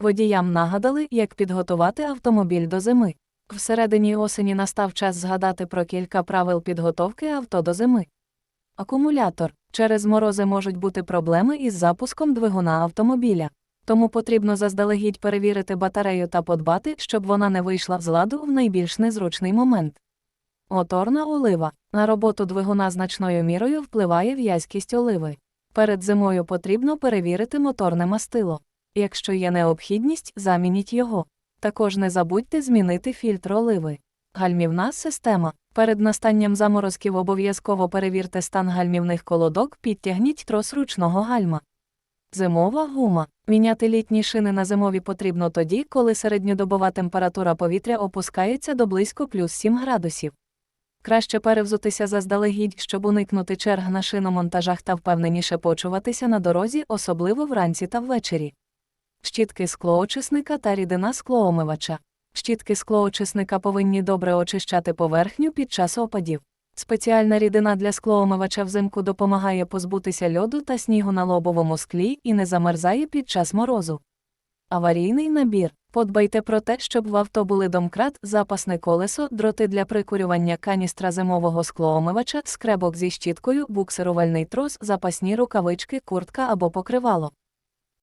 Водіям нагадали, як підготувати автомобіль до зими. Всередині осені настав час згадати про кілька правил підготовки авто до зими. Акумулятор. Через морози можуть бути проблеми із запуском двигуна автомобіля. Тому потрібно заздалегідь перевірити батарею та подбати, щоб вона не вийшла з ладу в найбільш незручний момент. Моторна олива. На роботу двигуна значною мірою впливає в'язкість оливи. Перед зимою потрібно перевірити моторне мастило. Якщо є необхідність, замініть його. Також не забудьте змінити фільтр оливи. Гальмівна система. Перед настанням заморозків обов'язково перевірте стан гальмівних колодок, підтягніть трос ручного гальма. Зимова гума. Міняти літні шини на зимові потрібно тоді, коли середньодобова температура повітря опускається до близько плюс 7 градусів. Краще перевзутися заздалегідь, щоб уникнути черг на шиномонтажах та впевненіше почуватися на дорозі, особливо вранці та ввечері. Щітки склоочисника та рідина склоомивача. Щітки склоочисника повинні добре очищати поверхню під час опадів. Спеціальна рідина для склоомивача взимку допомагає позбутися льоду та снігу на лобовому склі і не замерзає під час морозу. Аварійний набір. Подбайте про те, щоб в авто були домкрат, запасне колесо, дроти для прикурювання каністра зимового склоомивача, скребок зі щіткою, буксирувальний трос, запасні рукавички, куртка або покривало.